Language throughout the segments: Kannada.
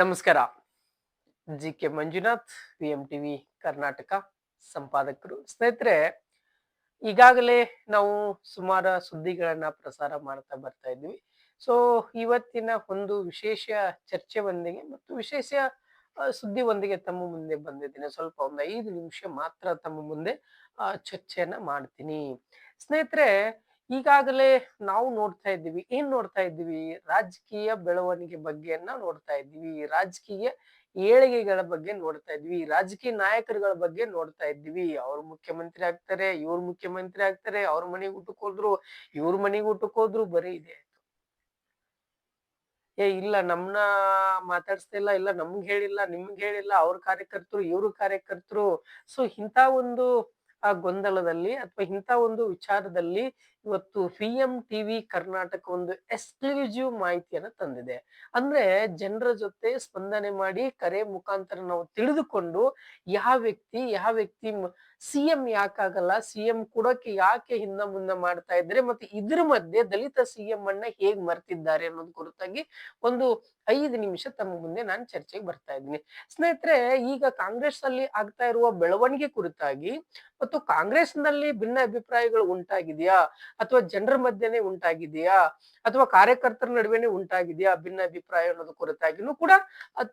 ನಮಸ್ಕಾರ. G K Manjunath V M TV Karnataka ಸಂಪಾದಕರು. ಸ್ನೇಹಿತರೆ, ಈಗಾಗಲೇ ನಾವು ಸುಮಾರು ಸುದ್ದಿಗಳನ್ನ ಪ್ರಸಾರ ಮಾಡ್ತಾ ಬರ್ತಾ ಇದ್ವಿ. ಸೊ ಇವತ್ತಿನ ಒಂದು ವಿಶೇಷ ಚರ್ಚೆ ಒಂದಿಗೆ ಮತ್ತು ವಿಶೇಷ ಸುದ್ದಿ ಒಂದಿಗೆ ತಮ್ಮ ಮುಂದೆ ಬಂದಿದ್ದೀನಿ. ಸ್ವಲ್ಪ ಒಂದು ಐದು ನಿಮಿಷ ಮಾತ್ರ ತಮ್ಮ ಮುಂದೆ ಚರ್ಚೆಯನ್ನ ಮಾಡ್ತೀನಿ. ಸ್ನೇಹಿತರೆ ಈಗಾಗಲೇ ನಾವು ನೋಡ್ತಾ ಇದ್ದೀವಿ, ಏನ್ ನೋಡ್ತಾ ಇದ್ದೀವಿ? ರಾಜಕೀಯ ಬೆಳವಣಿಗೆ ಬಗ್ಗೆಯನ್ನ ನೋಡ್ತಾ ಇದ್ದೀವಿ, ರಾಜಕೀಯ ಏಳಿಗೆಗಳ ಬಗ್ಗೆ ನೋಡ್ತಾ ಇದ್ವಿ ರಾಜಕೀಯ ನಾಯಕರುಗಳ ಬಗ್ಗೆ ನೋಡ್ತಾ ಇದ್ವಿ ಅವ್ರು ಮುಖ್ಯಮಂತ್ರಿ ಆಗ್ತಾರೆ, ಇವ್ರ ಮುಖ್ಯಮಂತ್ರಿ ಆಗ್ತಾರೆ, ಅವ್ರ ಮನೆಗೆ ಊಟಕ್ಕೆ ಹೋದ್ರು, ಇವ್ರ ಮನೆಗೆ ಊಟಕ್ಕೆ ಹೋದ್ರು ಬರೀ ಇದೆ ಏ, ಇಲ್ಲ, ನಮ್ನ ಮಾತಾಡ್ಸ್ತಾ ಇಲ್ಲ ಇಲ್ಲ, ನಮ್ಗ್ ಹೇಳಿಲ್ಲ, ನಿಮ್ಗೆ ಹೇಳಿಲ್ಲ, ಅವ್ರ ಕಾರ್ಯಕರ್ತರು, ಇವ್ರ ಕಾರ್ಯಕರ್ತರು. ಸೊ ಇಂತ ಒಂದು ಆ ಗೊಂದಲದಲ್ಲಿ ಅಥವಾ ಇಂಥ ಒಂದು ವಿಚಾರದಲ್ಲಿ ಇವತ್ತು ಪಿ ಎಂ ಟಿವಿ ಕರ್ನಾಟಕ ಒಂದು ಎಕ್ಸ್ಕ್ಲೂಸಿವ್ ಮಾಹಿತಿಯನ್ನು ತಂದಿದೆ. ಅಂದ್ರೆ ಜನರ ಜೊತೆ ಸ್ಪಂದನೆ ಮಾಡಿ ಕರೆ ಮುಖಾಂತರ ನಾವು ತಿಳಿದುಕೊಂಡು ಯಾವ ವ್ಯಕ್ತಿ ಯಾವ ವ್ಯಕ್ತಿ ಸಿ ಎಂ ಯಾಕಾಗಲ್ಲ ಸಿ ಎಂ ಕೊಡೋಕೆ ಯಾಕೆ ಹಿಂದ ಮುಂದೆ ಮಾಡ್ತಾ ಇದ್ರೆ ಮತ್ತೆ ಇದ್ರ ಮಧ್ಯೆ ದಲಿತ ಸಿ ಎಂ ಅನ್ನ ಹೇಗ್ ಮರ್ತಿದ್ದಾರೆ ಅನ್ನೋದು ಕುರಿತಾಗಿ ಒಂದು ಐದು ನಿಮಿಷ ತಮ್ಮ ಮುಂದೆ ನಾನು ಚರ್ಚೆಗೆ ಬರ್ತಾ ಇದ್ದೀನಿ. ಸ್ನೇಹಿತರೆ, ಈಗ ಕಾಂಗ್ರೆಸ್ ಅಲ್ಲಿ ಆಗ್ತಾ ಇರುವ ಬೆಳವಣಿಗೆ ಕುರಿತಾಗಿ ಮತ್ತು ಕಾಂಗ್ರೆಸ್ನಲ್ಲಿ ಭಿನ್ನ ಅಭಿಪ್ರಾಯಗಳು ಉಂಟಾಗಿದೆಯಾ? ಅಥವಾ ಜನರ ಮಧ್ಯೆನೆ ಉಂಟಾಗಿದೆಯಾ? ಅಥವಾ ಕಾರ್ಯಕರ್ತರ ನಡುವೆನೆ ಉಂಟಾಗಿದೆಯಾ ಭಿನ್ನ ಅಭಿಪ್ರಾಯ ಅನ್ನೋದು ಕುರಿತಾಗಿನೂ ಕೂಡ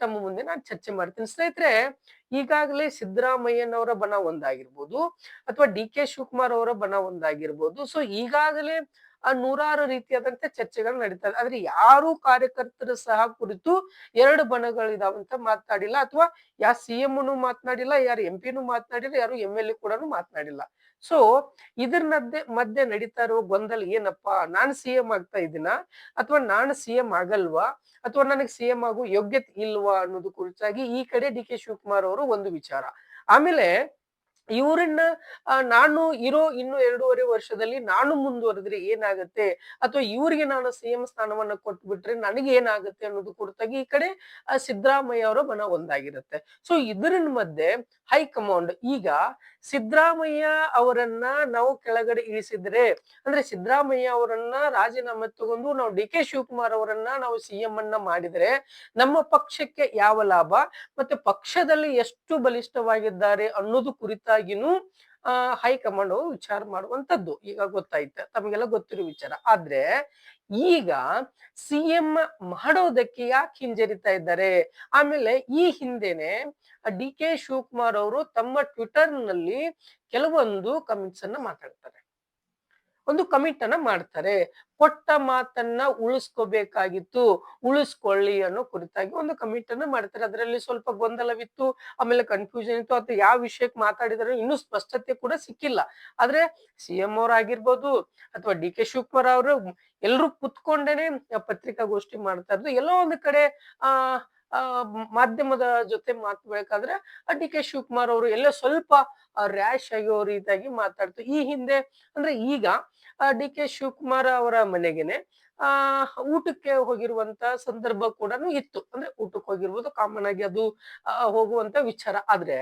ತಮ್ಮ ಮುಂದೆ ನಾನು ಚರ್ಚೆ ಮಾಡ್ತೀನಿ. ಸ್ನೇಹಿತರೆ ಈಗಾಗಲೇ ಸಿದ್ದರಾಮಯ್ಯನವರ ಬಣ ಒಂದಾಗಿರ್ಬೋದು ಅಥವಾ ಡಿ ಕೆ ಶಿವಕುಮಾರ್ ಅವರ ಬಣ ಒಂದಾಗಿರ್ಬೋದು. ಸೊ ಈಗಾಗಲೇ ನೂರಾರು ರೀತಿಯಾದಂತ ಚರ್ಚೆಗಳು ನಡೀತದೆ ಆದ್ರೆ ಯಾರು ಕಾರ್ಯಕರ್ತರು ಸಹ ಕುರಿತು ಎರಡು ಬಣಗಳಿದಾವಂತ ಮಾತನಾಡಿಲ್ಲ. ಅಥವಾ ಯಾ ಸಿ ಎಂನು ಮಾತನಾಡಿಲ್ಲ, ಯಾರು ಎಂ ಪಿನೂ ಮಾತನಾಡಿಲ್ಲ, ಯಾರು ಎಂ ಎಲ್ ಎ ಕೂಡ ಮಾತನಾಡಿಲ್ಲ. ಸೊ ಇದ್ರ ಮಧ್ಯೆ ಮಧ್ಯೆ ನಡೀತಾ ಇರೋ ಗೊಂದಲ ಏನಪ್ಪಾ? ನಾನು ಸಿ ಎಂ ಆಗ್ತಾ ಇದ್ದೀನ? ಅಥವಾ ನಾನು ಸಿ ಎಂ ಆಗಲ್ವಾ? ಅಥವಾ ನನಗೆ ಸಿ ಎಂ ಆಗೋ ಯೋಗ್ಯತೆ ಇಲ್ವಾ ಅನ್ನೋದು ಕುರಿತಾಗಿ ಈ ಕಡೆ ಡಿ ಕೆ ಶಿವಕುಮಾರ್ ಅವರು ಒಂದು ವಿಚಾರ. ಆಮೇಲೆ ಇವ್ರನ್ನ ನಾನು ಇರೋ ಇನ್ನು ಎರಡೂವರೆ ವರ್ಷದಲ್ಲಿ ನಾನು ಮುಂದುವರೆದ್ರೆ ಏನಾಗುತ್ತೆ? ಅಥವಾ ಇವರಿಗೆ ನಾನು ಸಿಎಂ ಸ್ಥಾನವನ್ನ ಕೊಟ್ಬಿಟ್ರೆ ನನಗೆ ಏನಾಗುತ್ತೆ ಅನ್ನೋದು ಕುರಿತಾಗಿ ಈ ಕಡೆ ಸಿದ್ದರಾಮಯ್ಯ ಅವರ ಮನ ಒಂದಾಗಿರುತ್ತೆ. ಸೊ ಇದರ ಮಧ್ಯೆ ಹೈಕಮಾಂಡ್ ಈಗ ಸಿದ್ದರಾಮಯ್ಯ ಅವರನ್ನ ನಾವು ಕೆಳಗಡೆ ಇಳಿಸಿದ್ರೆ, ಅಂದ್ರೆ ಸಿದ್ದರಾಮಯ್ಯ ಅವರನ್ನ ರಾಜೀನಾಮೆ ತಗೊಂಡು ನಾವು ಡಿ ಕೆ ಶಿವಕುಮಾರ್ ಅವರನ್ನ ನಾವು ಸಿಎಂ ಅನ್ನ ಮಾಡಿದ್ರೆ ನಮ್ಮ ಪಕ್ಷಕ್ಕೆ ಯಾವ ಲಾಭ? ಮತ್ತೆ ಪಕ್ಷದಲ್ಲಿ ಎಷ್ಟು ಬಲಿಷ್ಠವಾಗಿದ್ದಾರೆ ಅನ್ನೋದು ಕುರಿತಾಗಿನೂ ಹೈಕಮಾಂಡ್ ಅವರು ವಿಚಾರ ಮಾಡುವಂತದ್ದು ಈಗ ಗೊತ್ತಾಯ್ತ. ತಮಗೆಲ್ಲ ಗೊತ್ತಿರೋ ವಿಚಾರ. ಆದ್ರೆ ಈಗ ಸಿಎಂ ಮಾಡೋದಕ್ಕೆ ಯಾಕೆ ಹಿಂಜರಿತಾ ಇದ್ದಾರೆ? ಆಮೇಲೆ ಈ ಹಿಂದೆನೆ ಡಿ ಕೆ ಶಿವಕುಮಾರ್ ಅವರು ತಮ್ಮ ಟ್ವಿಟರ್ನಲ್ಲಿ ಕೆಲವೊಂದು ಕಮೆಂಟ್ಸ್ ಅನ್ನ ಮಾತಾಡ್ತಾರೆ. ಒಂದು ಕಮಿಟ್ ಅನ್ನ ಮಾಡ್ತಾರೆ. ಕೊಟ್ಟ ಮಾತನ್ನ ಉಳಿಸ್ಕೋಬೇಕಾಗಿತ್ತು ಉಳಿಸ್ಕೊಳ್ಳಿ ಅನ್ನೋ ಕುರಿತಾಗಿ ಒಂದು ಕಮಿಟ್ ಅನ್ನ ಮಾಡ್ತಾರೆ. ಅದರಲ್ಲಿ ಸ್ವಲ್ಪ ಗೊಂದಲವಿತ್ತು ಆಮೇಲೆ ಕನ್ಫ್ಯೂಷನ್ ಇತ್ತು ಅಥವಾ ಯಾವ ವಿಷಯಕ್ಕೆ ಮಾತಾಡಿದಾರೆ ಇನ್ನೂ ಸ್ಪಷ್ಟತೆ ಕೂಡ ಸಿಕ್ಕಿಲ್ಲ. ಆದ್ರೆ ಸಿ ಎಂ ಆಗಿರ್ಬೋದು ಅಥವಾ ಡಿ ಕೆ ಶಿವಕುಮಾರ್ ಅವರು ಎಲ್ಲರೂ ಕುತ್ಕೊಂಡೇನೆ ಪತ್ರಿಕಾಗೋಷ್ಠಿ ಮಾಡ್ತಾ ಇರೋದು. ಎಲ್ಲೋ ಒಂದು ಕಡೆ ಆ ಆ, ಮಾಧ್ಯಮದ ಜೊತೆ ಮಾತಾಡ್ಬೇಕಾದ್ರೆ ಡಿ ಕೆ ಶಿವಕುಮಾರ್ ಅವರು ಎಲ್ಲ ಸ್ವಲ್ಪ ರ್ಯಾಶ್ ಆಗಿರೋ ರೀತಿಯಾಗಿ ಮಾತಾಡ್ತು. ಈ ಹಿಂದೆ ಅಂದ್ರೆ ಈಗ ಡಿ ಕೆ ಶಿವಕುಮಾರ್ ಅವರ ಮನೆಗೆನೆ ಆ ಊಟಕ್ಕೆ ಹೋಗಿರುವಂತ ಸಂದರ್ಭ ಕೂಡ ಇತ್ತು. ಅಂದ್ರೆ ಊಟಕ್ಕೆ ಹೋಗಿರ್ಬೋದು ಕಾಮನ್ ಆಗಿ ಅದು ಆ, ಹೋಗುವಂತ ವಿಚಾರ. ಆದ್ರೆ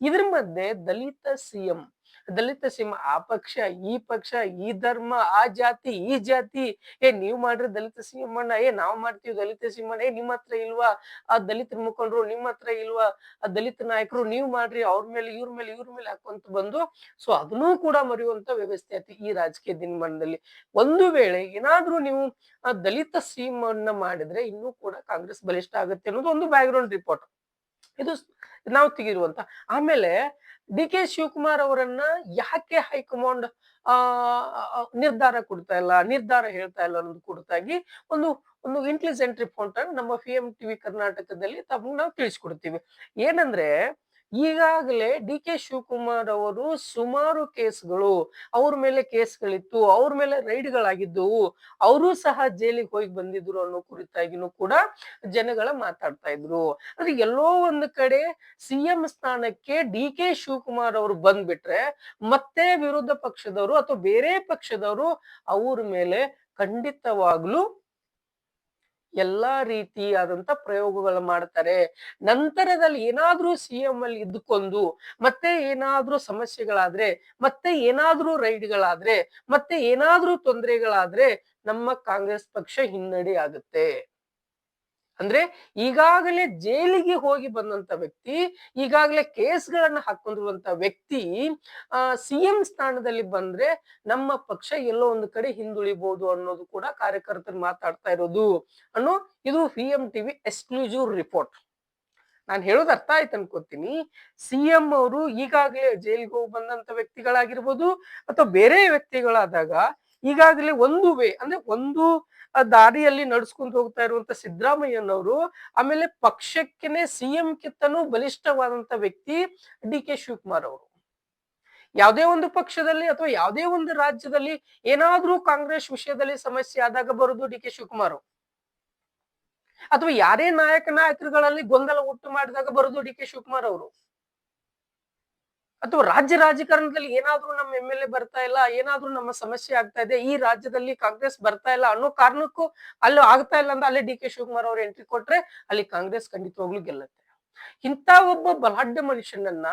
ಇದ್ರ ಮಧ್ಯೆ ದಲಿತ ಸಿಎಂ ದಲಿತ ಸಿಂಹ, ಆ ಪಕ್ಷ, ಈ ಪಕ್ಷ, ಈ ಧರ್ಮ, ಆ ಜಾತಿ, ಈ ಜಾತಿ. ಏ, ನೀವ್ ಮಾಡ್ರಿ ದಲಿತ ಸಿಂಹಣ್ಣ ಏ, ನಾವ್ ಮಾಡ್ತೀವಿ ದಲಿತ ಸಿಂಹಣ್ಣ ಏ, ನಿಮ್ಮ ಹತ್ರ ಇಲ್ವಾ? ಆ ದಲಿತ ಮುಖಂಡರು ನಿಮ್ಮ ಹತ್ರ ಇಲ್ವಾ? ಆ ದಲಿತ ನಾಯಕರು ನೀವ್ ಮಾಡ್ರಿ, ಅವ್ರ ಮೇಲೆ, ಇವ್ರ ಮೇಲೆ ಇವ್ರ ಮೇಲೆ ಹಾಕೊಂತ ಬಂದು, ಸೊ ಅದನ್ನೂ ಕೂಡ ಮರೆಯುವಂತ ವ್ಯವಸ್ಥೆ ಐತಿ ಈ ರಾಜಕೀಯ ದಿನಮಾನದಲ್ಲಿ. ಒಂದು ವೇಳೆ ಏನಾದ್ರೂ ನೀವು, ಆ ದಲಿತ ಸೀಮನ್ನ ಮಾಡಿದ್ರೆ ಇನ್ನೂ ಕೂಡ ಕಾಂಗ್ರೆಸ್ ಬಲಿಷ್ಠ ಆಗುತ್ತೆ ಅನ್ನೋದು ಒಂದು ಬ್ಯಾಕ್ಗ್ರೌಂಡ್ ರಿಪೋರ್ಟ್ ಇದು ನಾವು ತೆಗಿರುವಂತ ಆಮೇಲೆ ಡಿ ಕೆ ಶಿವಕುಮಾರ್ ಅವರನ್ನ ಯಾಕೆ ಹೈಕಮಾಂಡ್ ಆ ನಿರ್ಧಾರ ಕೊಡ್ತಾ ಇಲ್ಲ, ನಿರ್ಧಾರ ಹೇಳ್ತಾ ಇಲ್ಲ ಅನ್ನೋದು ಕುರಿತಾಗಿ ಒಂದು ಒಂದು ಇಂಟೆಲಿಜೆಂಟ್ ರಿಪೋರ್ಟ್ ಅನ್ನು ನಮ್ಮ ಪಿ ಎಂ ಟಿವಿ ಕರ್ನಾಟಕದಲ್ಲಿ ತಮಗೆ ನಾವು ತಿಳಿಸ್ಕೊಡ್ತೀವಿ. ಏನಂದ್ರೆ ಈಗಾಗಲೇ ಡಿ ಕೆ ಶಿವಕುಮಾರ್ ಅವರು ಸುಮಾರು ಕೇಸ್ಗಳು ಅವ್ರ ಮೇಲೆ ಕೇಸ್ಗಳಿತ್ತು, ಅವ್ರ ಮೇಲೆ ರೈಡ್ಗಳಾಗಿದ್ದವು, ಅವರು ಸಹ ಜೈಲಿಗೆ ಹೋಗಿ ಬಂದಿದ್ರು ಅನ್ನೋ ಕುರಿತಾಗಿನೂ ಕೂಡ ಜನಗಳ ಮಾತಾಡ್ತಾ ಇದ್ರು. ಅಂದ್ರೆ ಎಲ್ಲೋ ಒಂದು ಕಡೆ ಸಿಎಂ ಸ್ಥಾನಕ್ಕೆ ಡಿ ಕೆ ಶಿವಕುಮಾರ್ ಅವರು ಬಂದ್ಬಿಟ್ರೆ ಮತ್ತೆ ವಿರೋಧ ಪಕ್ಷದವರು ಅಥವಾ ಬೇರೆ ಪಕ್ಷದವರು ಅವ್ರ ಮೇಲೆ ಖಂಡಿತವಾಗ್ಲೂ ಎಲ್ಲಾ ರೀತಿಯಾದಂತ ಪ್ರಯೋಗಗಳು ಮಾಡ್ತಾರೆ. ನಂತರದಲ್ಲಿ ಏನಾದ್ರೂ ಸಿಎಂ ಅಲ್ಲಿ ಇದ್ದುಕೊಂಡು, ಮತ್ತೆ ಏನಾದ್ರೂ ಸಮಸ್ಯೆಗಳಾದ್ರೆ, ಮತ್ತೆ ಏನಾದ್ರೂ ರೈಡ್ಗಳಾದ್ರೆ, ಮತ್ತೆ ಏನಾದ್ರೂ ತೊಂದರೆಗಳಾದ್ರೆ ನಮ್ಮ ಕಾಂಗ್ರೆಸ್ ಪಕ್ಷ ಹಿನ್ನಡೆ ಆಗುತ್ತೆ. ಅಂದ್ರೆ ಈಗಾಗಲೇ ಜೈಲಿಗೆ ಹೋಗಿ ಬಂದಂತ ವ್ಯಕ್ತಿ, ಈಗಾಗಲೇ ಕೇಸ್ಗಳನ್ನ ಹಾಕೊಂಡಿರುವಂತ ವ್ಯಕ್ತಿ, ಆ ಸಿಎಂ ಸ್ಥಾನದಲ್ಲಿ ಬಂದ್ರೆ ನಮ್ಮ ಪಕ್ಷ ಎಲ್ಲೋ ಒಂದು ಕಡೆ ಹಿಂದುಳಿಬಹುದು ಅನ್ನೋದು ಕೂಡ ಕಾರ್ಯಕರ್ತರು ಮಾತಾಡ್ತಾ ಇರೋದು ಅನ್ನೋ ಇದು V M TV exclusive report. ನಾನು ಹೇಳೋದು ಅರ್ಥ ಆಯ್ತು ಅನ್ಕೋತೀನಿ. ಸಿಎಂ ಅವರು ಈಗಾಗಲೇ ಜೈಲಿಗೆ ಹೋಗಿ ಬಂದಂತ ವ್ಯಕ್ತಿಗಳಾಗಿರ್ಬೋದು ಅಥವಾ ಬೇರೆ ವ್ಯಕ್ತಿಗಳಾದಾಗ ಈಗಾಗಲೇ ಒಂದು ವೇ, ಅಂದ್ರೆ ಒಂದು ದಾರಿಯಲ್ಲಿ ನಡ್ಸ್ಕೊಂಡ್ ಹೋಗ್ತಾ ಇರುವಂತ ಸಿದ್ದರಾಮಯ್ಯನವರು, ಆಮೇಲೆ ಪಕ್ಷಕ್ಕೆನೆ ಸಿಎಂ ಕಿತ್ತನೂ ಬಲಿಷ್ಠವಾದಂತ ವ್ಯಕ್ತಿ ಡಿ ಕೆ ಶಿವಕುಮಾರ್ ಅವರು. ಯಾವುದೇ ಒಂದು ಪಕ್ಷದಲ್ಲಿ ಅಥವಾ ಯಾವುದೇ ಒಂದು ರಾಜ್ಯದಲ್ಲಿ ಏನಾದ್ರೂ ಕಾಂಗ್ರೆಸ್ ವಿಷಯದಲ್ಲಿ ಸಮಸ್ಯೆ ಆದಾಗ ಬರುದು ಡಿ ಕೆ ಶಿವಕುಮಾರ್ ಅಥವಾ ಯಾರೇ ನಾಯಕ, ನಾಯಕರುಗಳಲ್ಲಿ ಗೊಂದಲ ಉಂಟು ಮಾಡಿದಾಗ ಬರುದು ಡಿ ಕೆ ಶಿವಕುಮಾರ್ ಅವರು. ಅಥವಾ ರಾಜ್ಯ ರಾಜಕಾರಣದಲ್ಲಿ ಏನಾದ್ರೂ ನಮ್ಮ ಎಂ ಎಲ್ ಎ ಬರ್ತಾ ಇಲ್ಲ, ಏನಾದ್ರೂ ನಮ್ಮ ಸಮಸ್ಯೆ ಆಗ್ತಾ ಇದೆ, ಈ ರಾಜ್ಯದಲ್ಲಿ ಕಾಂಗ್ರೆಸ್ ಬರ್ತಾ ಇಲ್ಲ ಅನ್ನೋ ಕಾರಣಕ್ಕೂ ಅಲ್ಲಿ ಆಗ್ತಾ ಇಲ್ಲ ಅಂತ ಅಲ್ಲಿ ಡಿ ಕೆ ಶಿವಕುಮಾರ್ ಅವ್ರು ಎಂಟ್ರಿ ಕೊಟ್ರೆ ಅಲ್ಲಿ ಕಾಂಗ್ರೆಸ್ ಖಂಡಿತವಾಗ್ಲೂ ಗೆಲ್ಲುತ್ತೆ. ಇಂಥ ಒಬ್ಬ ಬಲಾಢ್ಯ ಮನುಷ್ಯನನ್ನ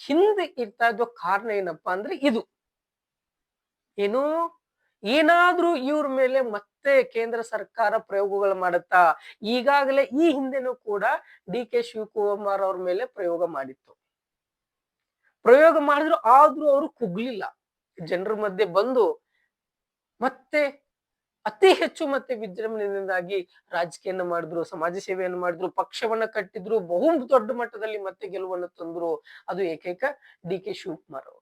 ಹಿಂದೆ ಇರ್ತಾ ಇದ್ದ ಕಾರಣ ಏನಪ್ಪಾ ಅಂದ್ರೆ ಇದು. ಏನು? ಏನಾದ್ರೂ ಇವ್ರ ಮೇಲೆ ಮತ್ತೆ ಕೇಂದ್ರ ಸರ್ಕಾರ ಪ್ರಯೋಗಗಳು ಮಾಡುತ್ತಾ? ಈಗಾಗಲೇ ಈ ಹಿಂದೆನೂ ಕೂಡ ಡಿ ಕೆ ಶಿವಕುಮಾರ್ ಅವ್ರ ಮೇಲೆ ಪ್ರಯೋಗ ಮಾಡಿತ್ತು. ಪ್ರಯೋಗ ಮಾಡಿದ್ರು ಆದ್ರೂ ಅವರು ಕುಗ್ಲಿಲ್ಲ. ಜನರ ಮಧ್ಯೆ ಬಂದು ಮತ್ತೆ ಅತಿ ಹೆಚ್ಚು ಮತ್ತೆ ವಿಜೃಂಭಣೆಯಿಂದಾಗಿ ರಾಜಕೀಯನ ಮಾಡಿದ್ರು, ಸಮಾಜ ಸೇವೆಯನ್ನು ಮಾಡಿದ್ರು, ಪಕ್ಷವನ್ನ ಕಟ್ಟಿದ್ರು ಬಹು ದೊಡ್ಡ ಮಟ್ಟದಲ್ಲಿ ಮತ್ತೆ ಗೆಲುವನ್ನು ತಂದ್ರು. ಅದು ಏಕೈಕ ಡಿ ಕೆ ಶಿವಕುಮಾರ್ ಅವರು.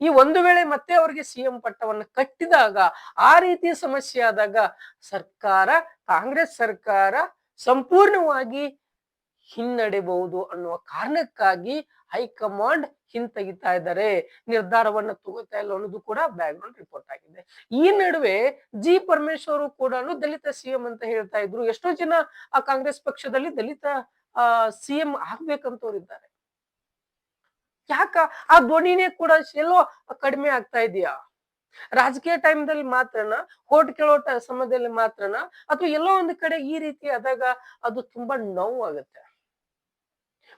ಈ ಒಂದು ವೇಳೆ ಮತ್ತೆ ಅವರಿಗೆ ಸಿಎಂ ಪಟ್ಟವನ್ನ ಕಟ್ಟಿದಾಗ ಆ ರೀತಿ ಸಮಸ್ಯೆ ಆದಾಗ ಸರ್ಕಾರ, ಕಾಂಗ್ರೆಸ್ ಸರ್ಕಾರ ಸಂಪೂರ್ಣವಾಗಿ ಹಿನ್ನಡೆಬಹುದು ಅನ್ನುವ ಕಾರಣಕ್ಕಾಗಿ ಹೈಕಮಾಂಡ್ ಹಿಂತೆಗಿತಾ ಇದ್ದಾರೆ. ನಿರ್ಧಾರವನ್ನ ತಗೋತಾ ಇಲ್ಲ ಅನ್ನೋದು ಕೂಡ ಬ್ಯಾಕ್ ಗ್ರೌಂಡ್ ರಿಪೋರ್ಟ್ ಆಗಿದೆ. ಈ ನಡುವೆ ಜಿ ಪರಮೇಶ್ವರ್ ಕೂಡ ದಲಿತ ಸಿಎಂ ಅಂತ ಹೇಳ್ತಾ ಇದ್ರು. ಎಷ್ಟೋ ಜನ ಆ ಕಾಂಗ್ರೆಸ್ ಪಕ್ಷದಲ್ಲಿ ದಲಿತ ಸಿಎಂ ಆಗ್ಬೇಕಂತವ್ರಿದ್ದಾರೆ ಯಾಕ? ಆ ಧ್ವನಿನೇ ಕೂಡ ಎಲ್ಲೋ ಕಡಿಮೆ ಆಗ್ತಾ ಇದೆಯಾ? ರಾಜಕೀಯ ಟೈಮ್ದಲ್ಲಿ ಮಾತ್ರನ? ಹೋಟ್ ಕೇಳೋ ಸಮಯದಲ್ಲಿ ಮಾತ್ರನ? ಅಥವಾ ಎಲ್ಲೋ ಒಂದು ಕಡೆ ಈ ರೀತಿ ಆದಾಗ ಅದು ತುಂಬಾ ನೋವು ಆಗುತ್ತೆ?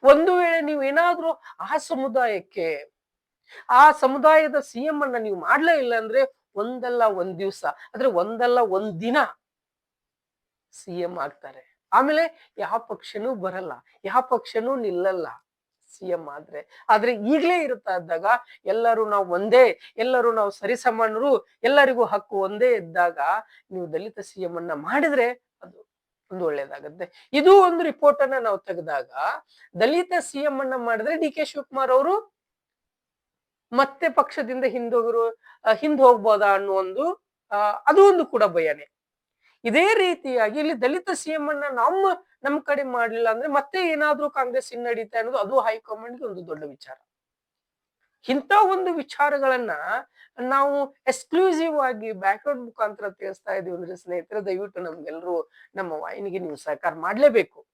ಒಂದು ವೇಳೆ ನೀವು ಏನಾದ್ರೂ ಆ ಸಮುದಾಯಕ್ಕೆ, ಆ ಸಮುದಾಯದ ಸಿಎಂ ಅನ್ನ ನೀವು ಮಾಡ್ಲೇ ಇಲ್ಲ ಅಂದ್ರೆ ಒಂದಲ್ಲ ಒಂದ್ ದಿವ್ಸ ಅಂದ್ರೆ ಒಂದಲ್ಲ ಒಂದ್ ದಿನ ಸಿಎಂ ಆಗ್ತಾರೆ. ಆಮೇಲೆ ಯಾವ ಪಕ್ಷನೂ ಬರಲ್ಲ, ಯಾವ ಪಕ್ಷನೂ ನಿಲ್ಲಲ್ಲ ಸಿಎಂ ಆದ್ರೆ. ಆದ್ರೆ ಈಗ್ಲೇ ಇರುತ್ತಾ ಇದ್ದಾಗ ಎಲ್ಲರೂ ನಾವು ಒಂದೇ, ಎಲ್ಲರೂ ನಾವು ಸರಿಸಮಾನರು, ಎಲ್ಲರಿಗೂ ಹಕ್ಕು ಒಂದೇ ಇದ್ದಾಗ ನೀವು ದಲಿತ ಸಿಎಂ ಅನ್ನ ಮಾಡಿದ್ರೆ ಅದು ಒಂದು ಒಳ್ಳೇದಾಗುತ್ತೆ. ಇದು ಒಂದು ರಿಪೋರ್ಟ್ ಅನ್ನ ನಾವು ತೆಗೆದಾಗ ದಲಿತ ಸಿಎಂ ಅನ್ನ ಮಾಡಿದ್ರೆ ಡಿ ಕೆ ಶಿವಕುಮಾರ್ ಅವರು ಮತ್ತೆ ಪಕ್ಷದಿಂದ ಹಿಂದೋಗರು ಹಿಂದ್ ಹೋಗ್ಬೋದಾ ಅನ್ನೋ ಒಂದು ಅದು ಒಂದು ಕೂಡ ಭಯನೇ. ಇದೇ ರೀತಿಯಾಗಿ ಇಲ್ಲಿ ದಲಿತ ಸಿಎಂ ಅನ್ನ ನಮ್ಮ ನಮ್ ಕಡೆ ಮಾಡ್ಲಿಲ್ಲ ಅಂದ್ರೆ ಮತ್ತೆ ಏನಾದ್ರೂ ಕಾಂಗ್ರೆಸ್ ಹಿನ್ನಡೀತಾ ಅನ್ನೋದು ಅದು ಹೈಕಮಾಂಡ್ಗೆ ಒಂದು ದೊಡ್ಡ ವಿಚಾರ. ಇಂಥ ಒಂದು ವಿಚಾರಗಳನ್ನ ನಾವು ಎಕ್ಸ್ಕ್ಲೂಸಿವ್ ಆಗಿ ಬ್ಯಾಕ್ವರ್ಡ್ ಮುಖಾಂತರ ತಿಳಿಸ್ತಾ ಇದೀವಿ ಅಂದ್ರೆ ಸ್ನೇಹಿತರೆ, ದಯವಿಟ್ಟು ನಮ್ಗೆಲ್ರು ನಮ್ಮ ವಾಹಿನಿಗೆ ನೀವು ಸಹಕಾರ ಮಾಡ್ಲೇಬೇಕು.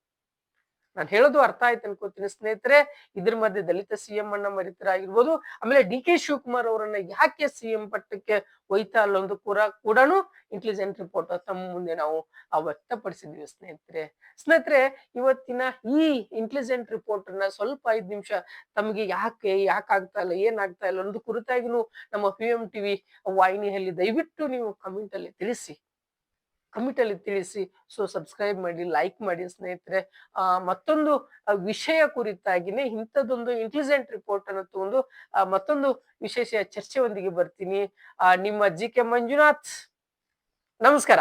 ನಾನು ಹೇಳೋದು ಅರ್ಥ ಆಯ್ತು ಅನ್ಕೋತೀನಿ. ಸ್ನೇಹಿತರೆ, ಇದ್ರ ಮಧ್ಯೆ ದಲಿತ ಸಿಎಂ ಅನ್ನ ಮರಿತರಾಗಿರ್ಬೋದು. ಆಮೇಲೆ ಡಿ ಕೆ ಶಿವಕುಮಾರ್ ಅವರನ್ನ ಯಾಕೆ ಸಿಎಂ ಪಟ್ಟಕ್ಕೆ ಒಯ್ತಾ ಅಲ್ಲೊಂದು ಒಂದು ಕೂಡ ಕೂಡ ಇಂಟೆಲಿಜೆಂಟ್ ರಿಪೋರ್ಟ್ ತಮ್ಮ ಮುಂದೆ ನಾವು ವ್ಯಕ್ತಪಡಿಸಿದ್ವಿ ಸ್ನೇಹಿತರೆ. ಸ್ನೇಹಿತರೆ, ಇವತ್ತಿನ ಈ ಇಂಟೆಲಿಜೆಂಟ್ ರಿಪೋರ್ಟ್ ಅನ್ನ ಸ್ವಲ್ಪ ಐದ್ ನಿಮಿಷ ತಮಗೆ ಯಾಕೆ ಯಾಕಾಗ್ತಾ ಇಲ್ಲ ಏನಾಗ್ತಾ ಇಲ್ಲ ಅನ್ನೋದು ಕುರಿತಾಗಿನೂ ನಮ್ಮ ಪಿ ಎಂ ಟಿವಿ ವಾಹಿನಿಯಲ್ಲಿ ದಯವಿಟ್ಟು ನೀವು ಕಮೆಂಟ್ ಅಲ್ಲಿ ತಿಳಿಸಿ. ಕಮೆಂಟ್ ಅಲ್ಲಿ ತಿಳಿಸಿ. ಸೊ ಸಬ್ಸ್ಕ್ರೈಬ್ ಮಾಡಿ ಲೈಕ್ ಮಾಡಿ ಸ್ನೇಹಿತರೆ. ಮತ್ತೊಂದು ವಿಷಯ ಕುರಿತಾಗಿನೇ ಇಂಥದ್ದೊಂದು ಇಂಟೆಲಿಜೆಂಟ್ ರಿಪೋರ್ಟ್ ಅನ್ನು ತಗೊಂಡು ಮತ್ತೊಂದು ವಿಶೇಷ ಚರ್ಚೆಯೊಂದಿಗೆ ಬರ್ತೀನಿ. ನಿಮ್ಮ ಜಿ ಕೆ ಮಂಜುನಾಥ್. ನಮಸ್ಕಾರ.